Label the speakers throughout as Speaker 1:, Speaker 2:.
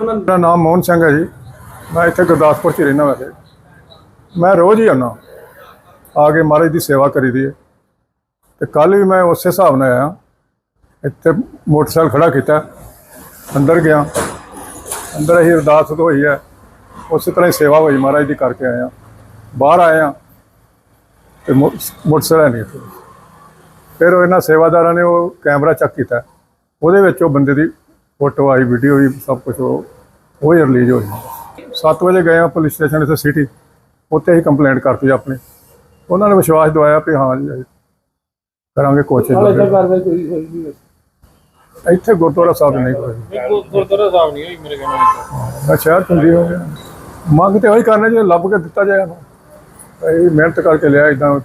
Speaker 1: ਉਹਨਾਂ
Speaker 2: ਮੇਰਾ ਨਾਮ ਮੋਹਨ ਸਿੰਘ ਹੈ ਜੀ। ਮੈਂ ਇੱਥੇ ਗੁਰਦਾਸਪੁਰ 'ਚ ਹੀ ਰਹਿਣਾ ਵੈਸੇ। ਮੈਂ ਰੋਜ਼ ਹੀ ਆਉਣਾ ਆ ਕੇ ਮਹਾਰਾਜ ਦੀ ਸੇਵਾ ਕਰੀਦੀ ਹੈ। ਤੇ ਕੱਲ ਵੀ ਮੈਂ ਉਸੇ ਹਿਸਾਬ ਨਾਲ ਆਇਆ। ਇੱਥੇ ਮੋਟਰਸਾਈਕਲ ਖੜਾ ਕੀਤਾ। ਅੰਦਰ ਗਿਆ। ਅੰਦਰ ਹੀ ਅਰਦਾਸ ਹੋਈ ਹੈ। ਉਸੇ ਤਰ੍ਹਾਂ ਹੀ ਸੇਵਾ ਹੋਈ ਮਹਾਰਾਜ ਦੀ ਕਰਕੇ ਆਇਆ। ਬਾਹਰ ਆਇਆ। ਤੇ ਮੋ- ਮੋਟਰਸਾਈਕਲ ਨਹੀਂ ਇੱਥੇ। ਫਿਰ ਇਹਨਾਂ ਸੇਵਾਦਾਰਾਂ ਨੇ ਉਹ ਕੈਮਰਾ ਚੈੱਕ ਕੀਤਾ। ਉਹਦੇ ਵਿੱਚ ਉਹ ਬੰਦੇ ਦੀ ਫੋਟੋ ਆਈ, ਵੀਡੀਓ ਵੀ ਸਭ ਕੁਝ ਉਹ ਉਹ ਹੀ ਰਿਲੀਜ਼ ਹੋਈ। 7 ਵਜੇ ਗਏ ਆ ਪੁਲਿਸ ਸਟੇਸ਼ਨ ਇੱਥੇ ਸਿਟੀ ਉੱਥੇ ਹੀ ਕੰਪਲੇਂਟ ਕਰਤੀ ਆਪਣੀ। ਉਹਨਾਂ ਨੇ ਵਿਸ਼ਵਾਸ ਦਿਵਾਇਆ ਵੀ ਹਾਂ ਜੀ ਕਰਾਂਗੇ
Speaker 1: ਹੋਈ ਨਹੀਂ
Speaker 2: ਇੱਥੇ ਗੁਰਦੁਆਰਾ ਸਾਹਿਬ ਨਹੀਂ ਕੋਈ
Speaker 1: ਗੁਰਦੁਆਰਾ ਸਾਹਿਬ ਨਹੀਂ ਹੋਈ ਮੇਰੇ ਕਹਿੰਦੇ
Speaker 2: ਮੈਂ ਸ਼ਹਿਰ ਚੰਗੀ ਹੋ ਗਿਆ ਮੰਗ ਤੇ ਉਹੀ ਕਰਨਾ ਜੇ ਲੱਭ ਕੇ ਦਿੱਤਾ ਜਾਏ ਇਹ ਮਿਹਨਤ ਕਰਕੇ ਲਿਆ ਇਦਾਂ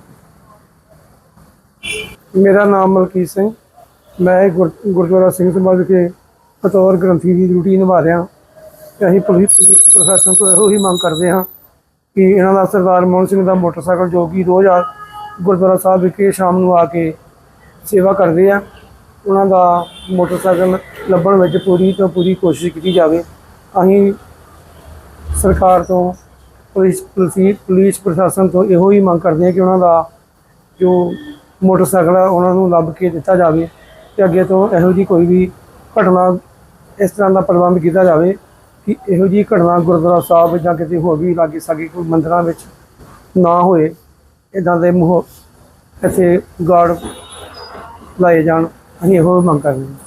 Speaker 3: ਮੇਰਾ ਨਾਮ ਮਲਕੀਤ ਸਿੰਘ। ਮੈਂ ਗੁਰ- ਗੁਰਦੁਆਰਾ ਸਿੰਘ ਸਭਾ ਵਿਖੇ ਬਤੌਰ ਗ੍ਰੰਥੀ ਦੀ ਡਿਊਟੀ ਨਿਭਾ ਰਿਹਾ। ਤੇ ਅਸੀਂ ਪੁਲਿਸ ਪੁਲਿਸ ਪ੍ਰਸ਼ਾਸਨ ਤੋਂ ਇਹੋ ਹੀ ਮੰਗ ਕਰਦੇ ਹਾਂ ਕਿ ਇਹਨਾਂ ਦਾ ਸਰਦਾਰ ਮੋਹਨ ਸਿੰਘ ਦਾ ਮੋਟਰਸਾਈਕਲ ਜੋ ਕਿ ਰੋਜ਼ ਆ ਗੁਰਦੁਆਰਾ ਸਾਹਿਬ ਵਿਖੇ ਸ਼ਾਮ ਨੂੰ ਆ ਕੇ ਸੇਵਾ ਕਰਦੇ ਆ, ਉਹਨਾਂ ਦਾ ਮੋਟਰਸਾਈਕਲ ਲੱਭਣ ਵਿੱਚ ਪੂਰੀ ਤੋਂ ਪੂਰੀ ਕੋਸ਼ਿਸ਼ ਕੀਤੀ ਜਾਵੇ। ਅਸੀਂ ਸਰਕਾਰ ਤੋਂ, ਪੁਲਿਸ ਪੁਲਿਸ ਪੁਲਿਸ ਪ੍ਰਸ਼ਾਸਨ ਤੋਂ ਇਹੋ ਹੀ ਮੰਗ ਕਰਦੇ ਹਾਂ ਕਿ ਉਹਨਾਂ ਦਾ ਜੋ ਮੋਟਰਸਾਈਕਲ ਆ, ਉਹਨਾਂ ਨੂੰ ਲੱਭ ਕੇ ਦਿੱਤਾ ਜਾਵੇ ਤੇ ਅੱਗੇ ਤੋਂ ਇਹੋ ਜੀ ਕੋਈ ਵੀ ਘਟਨਾ ਇਸ ਤਰ੍ਹਾਂ ਦਾ ਪ੍ਰਬੰਧ ਕੀਤਾ ਜਾਵੇ। ਕਿ ਇਹੋ ਜੀ ਘਟਨਾ ਗੁਰਦੁਆਰਾ ਸਾਹਿਬ ਜਾਂ ਕਿਤੇ ਹੋਰ ਵੀ ਲਾਗੇ ਸਾਗੇ ਕੋਈ ਮੰਦਰਾਂ ਵਿੱਚ ਨਾ ਹੋਏ ਇਦਾਂ ਦੇ ਮੋਹ ਇੱਥੇ ਗਾਰਡ ਲਾਏ ਜਾਣ, ਅਸੀਂ ਇਹੋ ਮੰਗ ਕਰਦੇ ਹਾਂ।